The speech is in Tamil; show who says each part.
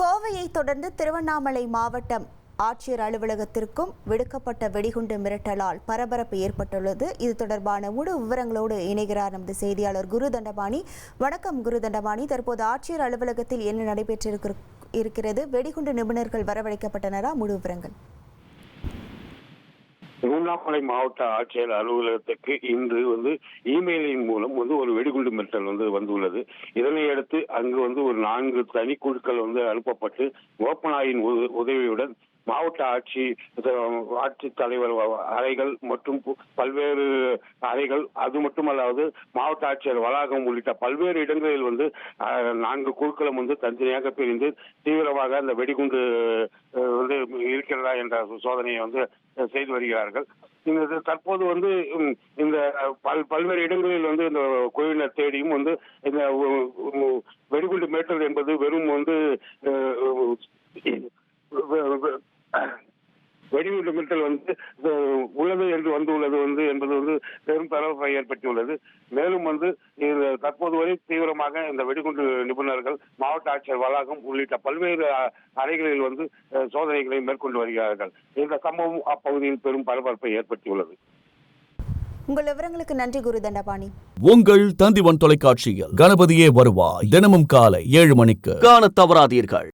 Speaker 1: கோவையை தொடர்ந்து திருவண்ணாமலை மாவட்டம் ஆட்சியர் அலுவலகத்திற்கும் விடுக்கப்பட்ட வெடிகுண்டு மிரட்டலால் பரபரப்பு ஏற்பட்டுள்ளது. இது தொடர்பான முழு விவரங்களோடு இணைகிறார் நமது செய்தியாளர் குரு தண்டபாணி. வணக்கம் குரு தண்டபாணி. தற்போது ஆட்சியர் அலுவலகத்தில் என்ன நடைபெற்றிருக்கிறது இருக்கிறது? வெடிகுண்டு நிபுணர்கள் வரவழைக்கப்பட்டனரா? முழு விவரங்கள்.
Speaker 2: திருவண்ணாமலை மாவட்ட ஆட்சியர் அலுவலகத்துக்கு இன்று வந்து இமெயிலின் மூலம் வந்து ஒரு வெடிகுண்டு மிரட்டல் வந்து வந்துள்ளது. இதனை அடுத்து அங்கு வந்து ஒரு நான்கு தனி குழுக்கள் வந்து அனுப்பப்பட்டு ஓபனாயின் உத- உதவியுடன் மாவட்ட ஆட்சி ஆட்சித் தலைவர் அறைகள் மற்றும் பு- பல்வேறு அறைகள் அது மட்டுமல்லாது மாவட்ட ஆட்சியர் வளாகம் உள்ளிட்ட பல்வேறு இடங்களில் வந்து நான்கு குழுக்களும் வந்து தனித்தனியாக பிரிந்து தீவிரமாக அந்த வெடிகுண்டு வந்து இருக்கிறதா என்ற சோதனையை வந்து செய்து வருகிறார்கள். இந்த தற்போது வந்து இந்த பல் பல்வேறு இடங்களில் வந்து இந்த குழுவினர் தேடியும் வந்து இந்த வெடிகுண்டு மேட்டல் என்பது வெறும் வெடிகுண்டு மிரட்டல் வந்து உள்ளது என்று வந்துள்ளது வந்து என்பது வந்து பெரும் பரபரப்பை ஏற்படுத்தியுள்ளது மேலும் வந்து இது தற்போது வரை தீவிரமாக இந்த வெடிகுண்டு நிபுணர்கள் மாவட்ட ஆட்சியர் வளாகம் உள்ளிட்ட பல்வேறு அறைகளில் வந்து சோதனைகளை மேற்கொண்டு வருகிறார்கள். இந்த சம்பவம் அப்பகுதியில் பெரும் பரபரப்பை ஏற்படுத்தியுள்ளது
Speaker 1: உங்கள் விவரங்களுக்கு நன்றி குரு தண்டபாணி.
Speaker 3: உங்கள் தந்திவன் தொலைக்காட்சியில் கணபதியே வருவாய். தினமும் காலை ஏழு மணிக்கு.
Speaker 4: காணத் தவறாதீர்கள்.